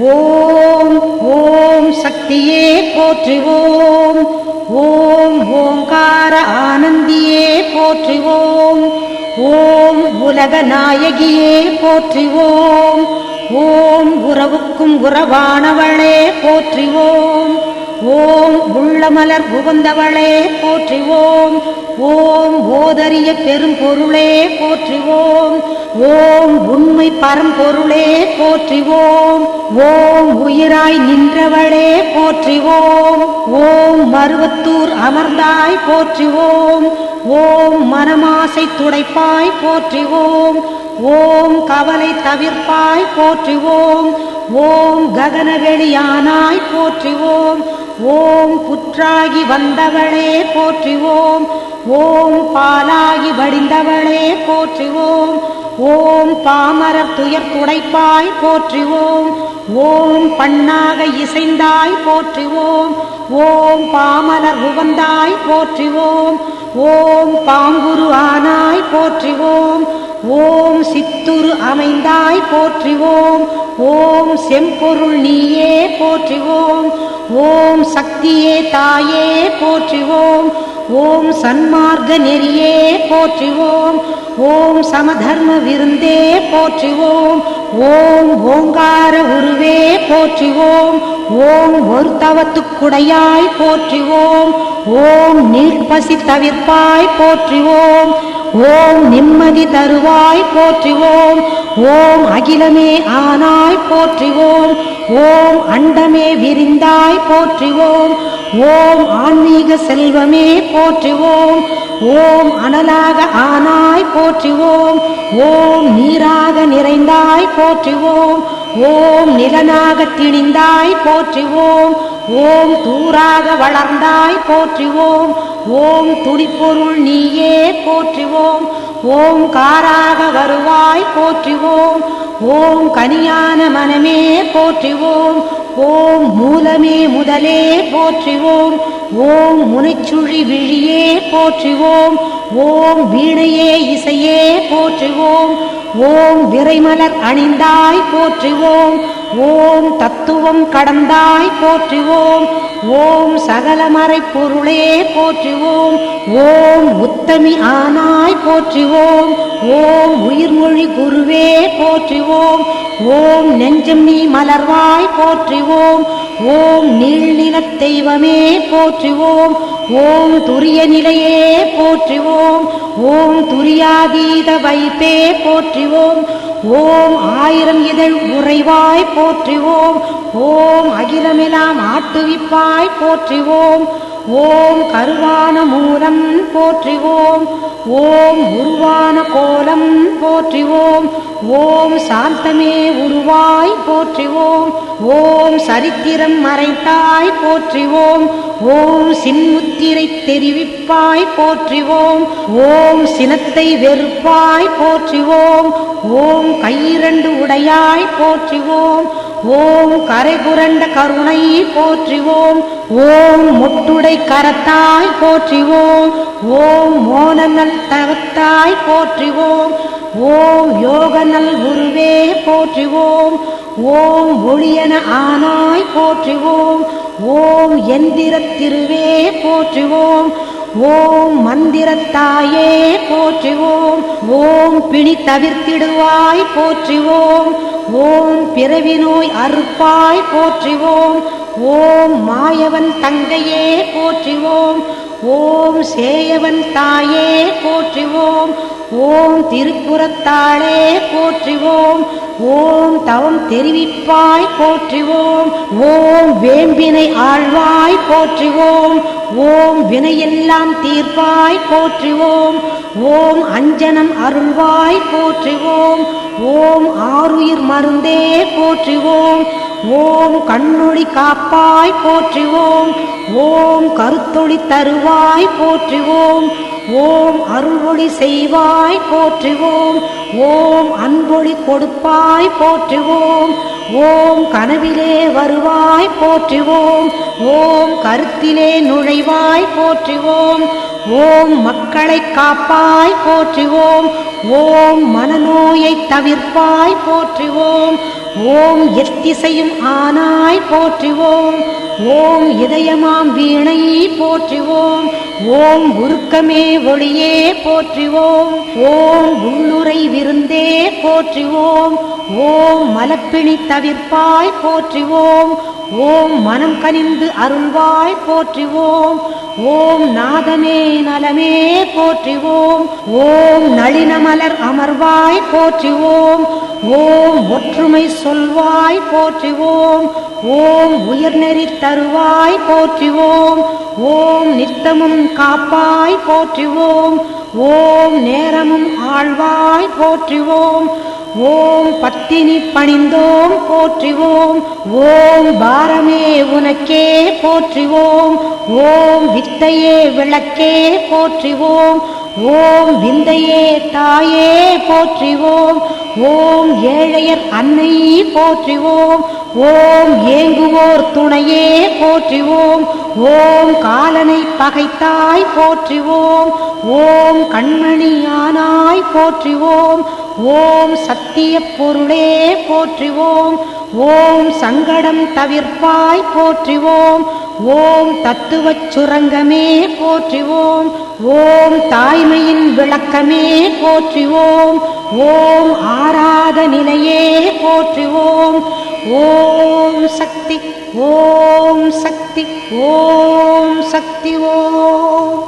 ஓம் ஓம் சக்தியே போற்றுவோம். ஓம் ஓங்கார ஆனந்தியே போற்றுவோம். ஓம் உலக நாயகியே போற்றுவோம். ஓம் உறவுக்கும் உறவானவளே போற்றுவோம். ஓம் உள்ளமலர் புகுந்தவளே போற்றுவோம். ஓம் ஓதரிய பெரும்பொருளே போற்றுவோம். ஓம் உண்மை பரம்பொருளே போற்றுவோம். ஓம் உயிராய் நின்றவளே போற்றுவோம். ஓம் மருவத்தூர் அமர்ந்தாய் போற்றுவோம். ஓம் மனமாசை துடைப்பாய் போற்றுவோம். ஓம் கவலை தவிர்ப்பாய் போற்றுவோம். ஓம் ககனவெளியானாய் போற்றுவோம். ஓம் புற்றாகி வந்தவளே போற்றுவோம். ஓம் பாலாகி வடிந்தவளே போற்றுவோம். ஓம் பாமரர் துயர் துடைப்பாய் போற்றுவோம். ஓம் பண்ணாக இசைந்தாய் போற்றுவோம். ஓம் பாமலர் உகந்தாய் போற்றுவோம். ஓம் பாங்குரு ஆனாய் போற்றுவோம். ஓம் சித்துரு அமைந்தாய் போற்றுவோம். ஓம் செம்பொருள் நீயே போற்றுவோம். ஓம் சக்தியே தாயே போற்றுவோம். ஓம் சன்மார்க்க நெறியே போற்றுவோம். ஓம் சமதர்ம விருந்தே போற்றுவோம். ஓம் ஓங்கார உருவே போற்றுவோம். ஓம் ஒரு தவத்துக்குடையாய் போற்றுவோம். ஓம் நீர்பசி தவிர்ப்பாய் போற்றுவோம். ஓம் நிம்மதி தருவாய் போற்றுவோம். ஓம் அகிலமே ஆனாய் போற்றுவோம். ஓம் அண்டமே விரிந்தாய் போற்றுவோம். ஓம் ஆன்மீக செல்வமே போற்றுவோம். ஓம் அனலாக ஆனாய் போற்றுவோம். ஓம் நீராக நிறைந்தாய் போற்றுவோம். ஓம் நிலனாக திணிந்தாய் போற்றுவோம். ஓம் தூராக வளர்ந்தாய் போற்றுவோம். ஓம் துடிப்பொருள் நீயே போற்றுவோம். ஓம் காராக வருவாய் போற்றுவோம். ஓம் கனியான மனமே போற்றுவோம். ஓம் மூலமே முதலே போற்றுவோம். ஓம் முனைச்சுழி விழியே போற்றுவோம். ஓம் வீணையே இசையே போற்றுவோம். ஓம் விரைமலர் அணிந்தாய் போற்றுவோம். ஓம் தத்துவம் கடந்தாய் போற்றுவோம். ஓம் சகலமறை பொருளே போற்றுவோம். ஓம் உத்தமி ஆனாய் போற்றுவோம். ஓம் உயிர்மொழி குருவே போற்றுவோம். ஓம் நெஞ்சம் நீ மலர்வாய் போற்றுவோம். ஓம் நீள்நிலத் தெய்வமே போற்றுவோம். ஓம் துரிய நிலையே போற்றுவோம். ஓம் துரியாதீத வைப்பே போற்றுவோம். ஓம் ஆயிரம் இதழ் உறைவாய் போற்றுவோம். ஓம் அகிலமெலாம் ஆட்டுவிப்பாய் போற்றுவோம். ஓம் கருவான மூலம் போற்றுவோம். ஓம் உருவான கோலம் போற்றுவோம். ஓம் சாந்தமே உருவாய் போற்றுவோம். ஓம் சரித்திரம் மறைத்தாய் போற்றுவோம். ஓம் சின்முத்திரை தெரிவிப்பாய் போற்றுவோம். ஓம் சினத்தை வெறுப்பாய் போற்றுவோம். ஓம் கையிரண்டு உடையாய் போற்றுவோம். ஓம் கரை புரண்ட கருணை போற்றுவோம். ஓம் முட்டுடை கரத்தாய் போற்றுவோம். ஓம் மோனநல் தவத்தாய் போற்றுவோம். ஓம் யோகநல் குருவே போற்றுவோம். ஓம் ஒளியன ஆனாய் போற்றுவோம். ஓம் எந்திர திருவே போற்றுவோம். ஓம் மந்திரத்தாயே போற்றுவோம். ஓம் பிணி தவிர்த்திடுவாய் போற்றுவோம். ஓம் பிறவி நோய் அறுப்பாய் போற்றுவோம். ஓம் மாயவன் தங்கையே போற்றுவோம். ஓம் சேயவன் தாயே போற்றுவோம். ஓம் திருப்புறத்தாளே போற்றுவோம். ஓம் தவம் தெரிவிப்பாய் போற்றுவோம். ஓம் வேம்பினை ஆழ்வாய் போற்றுவோம். ஓம் வினையெல்லாம் தீர்ப்பாய் போற்றுவோம். ஓம் அஞ்சனம் அருள்வாய் போற்றுவோம். ஓம் ஆருயிர் மருந்தே போற்றுவோம். ஓம் கண்ணொளி காப்பாய் போற்றுவோம். ஓம் கருத்தொளி தருவாய் போற்றுவோம். ஓம் அருள்மொழி செய்வாய் போற்றுவோம். ஓம் அன்பொழி கொடுப்பாய் போற்றுவோம். ஓம் கனவிலே வருவாய் போற்றுவோம். ஓம் கருத்திலே நுழைவாய் போற்றுவோம். ஓம் மக்களை காப்பாய் போற்றுவோம். ஓம் மனநோயை தவிர்ப்பாய் போற்றுவோம். ஓம் எத்திசையும் ஆனாய் போற்றுவோம். ஓம் இதயமாம் வீணை போற்றுவோம். ஓம் உருக்கமே ஒளியே போற்றுவோம். ஓம் உள்ளுரை விருந்தே போற்றுவோம். ஓம் மலப்பிணி தவிர்ப்பாய் போற்றுவோம். ஓம் மனம் கனிந்து அருள்வாய் போற்றுவோம். ஓம் நாதமே நலமே போற்றுவோம் ஓம். நளினமலர் அமர்வாய் போற்றுவோம் ஓம். ஒற்றுமை சொல்வாய் போற்றுவோம் ஓம். உயர்நெறி தருவாய் போற்றுவோம் ஓம். நித்தமும் காப்பாய் போற்றுவோம் ஓம். நேரமும் ஆழ்வாய் போற்றுவோம் ஓம் பத்தினி பணிந்தோம் போற்றுவோம். ஓம் பாரமே உனக்கே போற்றுவோம். ஓம் வித்தையே விளக்கே போற்றுவோம். ஓம் விந்தையே தாயே போற்றுவோம். ஓம் ஏழையர் அன்னை போற்றுவோம். ஓம் ஏங்குவோர் துணையே போற்றுவோம். ஓம் காலனை பகைத்தாய் போற்றுவோம். ஓம் கண்மணியானாய் போற்றுவோம். ஓம் சத்திய பொருளே போற்றுவோம். ஓம் சங்கடம் தவிர்ப்பாய் போற்றுவோம். ஓம் தத்துவ சுரங்கமே போற்றுவோம். ஓம் தாய்மையின் விளக்கமே போற்றுவோம். ஓம் ஆராத நிலையே போற்றுவோம். ஓம் சக்தி ஓம் சக்தி ஓம் சக்தி ஓம்.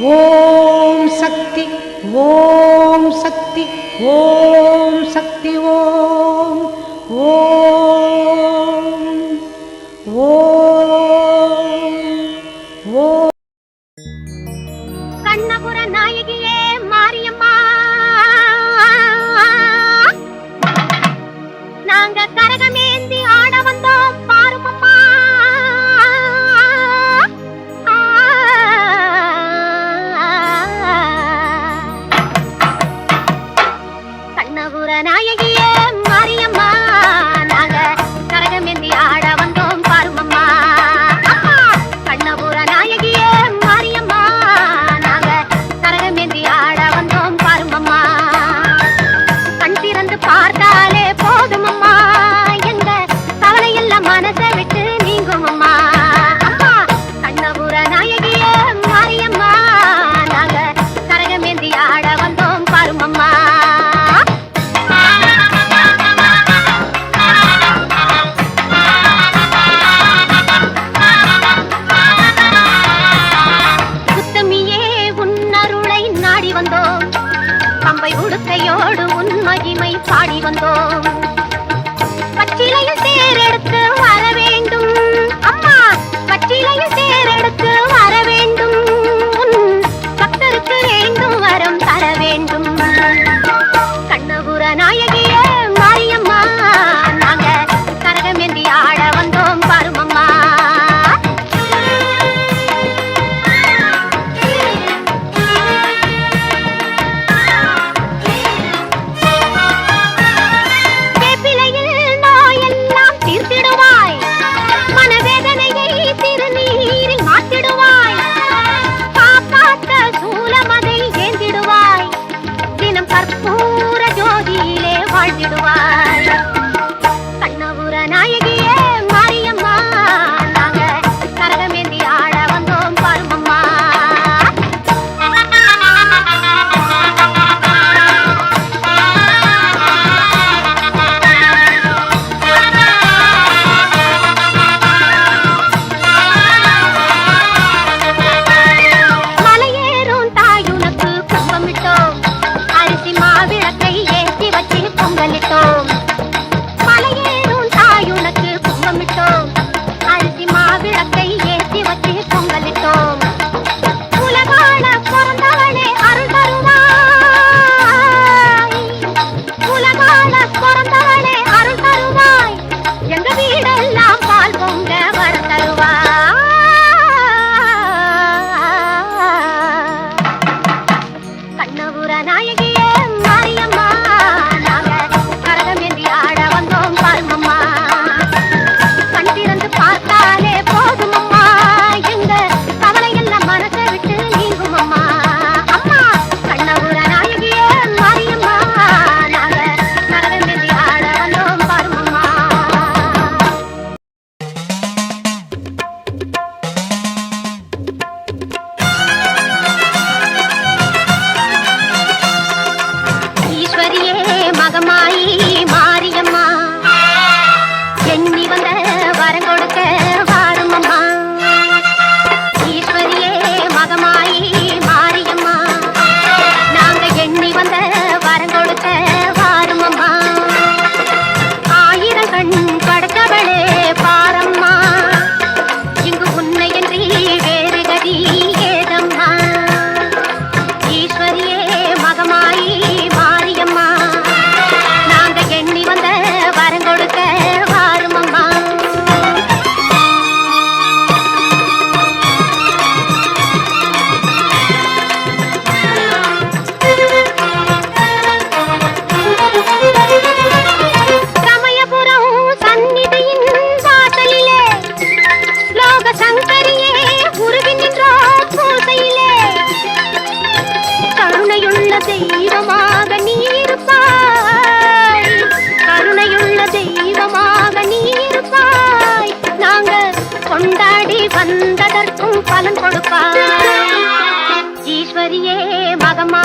ஓம் சக்தி ஓம் சக்தி. ॐ शक्ति ॐ பலன் கொடுப்பாய் ஈஸ்வரியே மகமா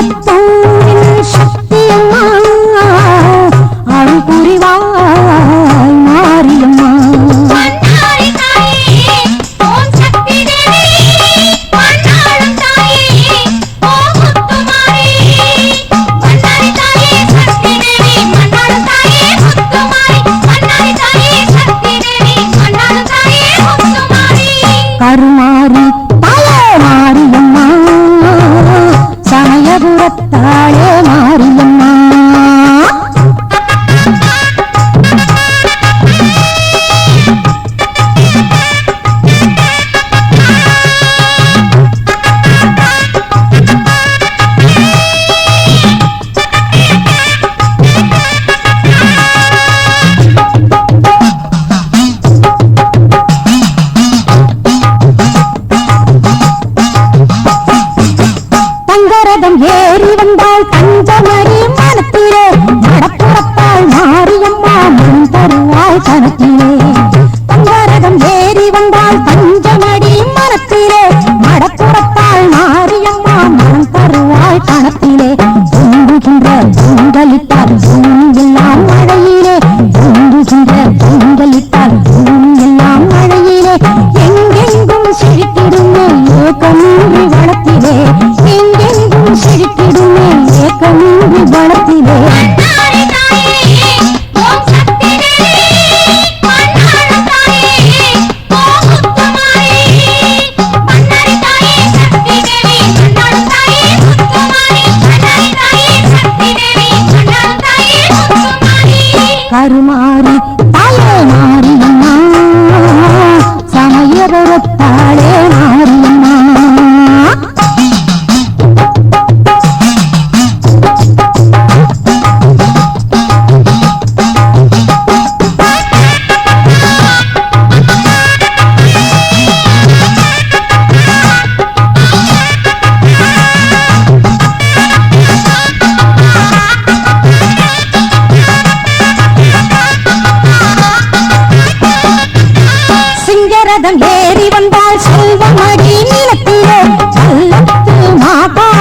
గొప్ప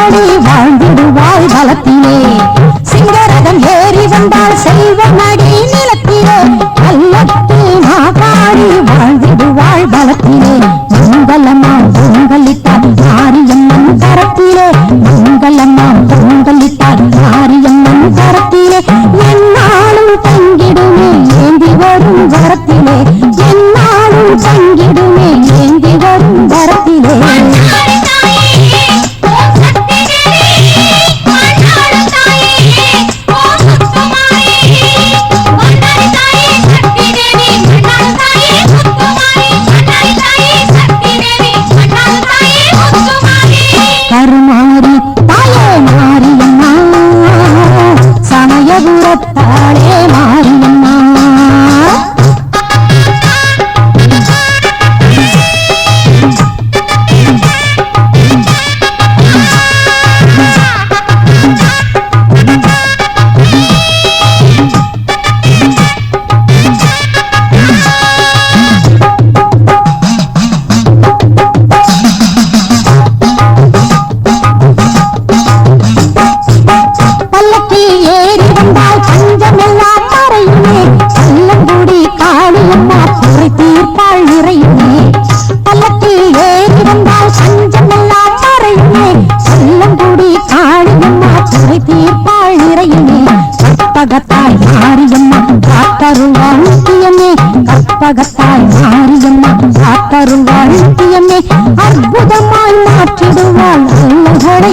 வாழி வாழ்ந்திடுவாய் பலத்திலே சிங்கரதம் ஏறி வந்தால் செல்வம் அடி நிலத்திலே. நல்லத்து மாகாடி வாழ்ந்திடுவாய் பலத்திலே தன் உண்மைகளை